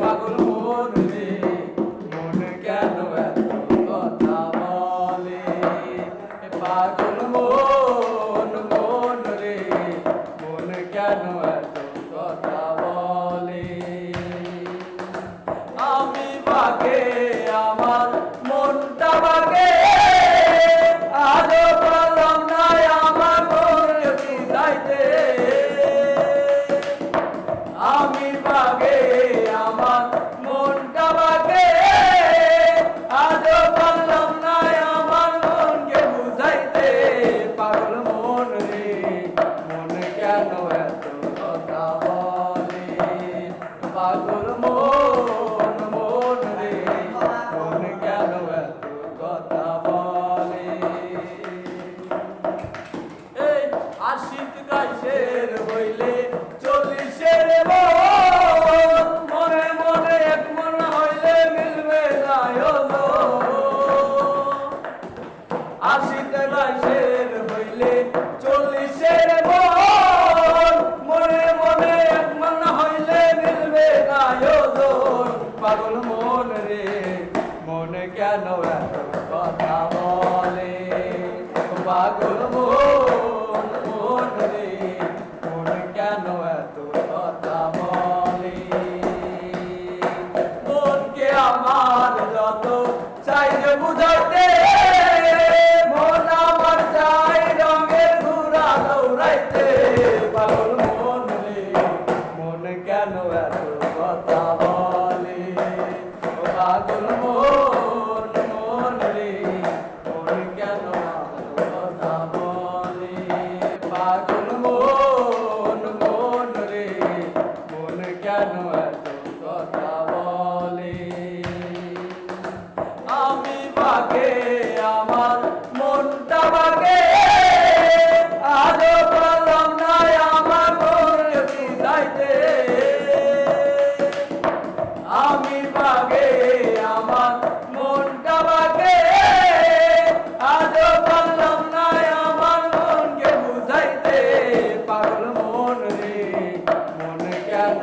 পাগল পাগল মন মন রে মন কেন এত কথা বলে। এই আশিক গাইছের হইলে পাগল মন রে। মন কেন কথা বলে? পাগল মন মন রে। মন কেন এত কথা বলে? মনকে আমার যত চাই যে বুঝাতে মন আমার চাই দৌড়াইতে। পাগল মন রে কেন এত কথা কেন এত কথা বলে? আমি বাগে, আমার মনটা বাগে। আজও পারলাম না আমার মনে বিদাইতে আমি বাগে, আমার মনটা বাগে। আজও পারলাম না আমার মন রে। মন কেন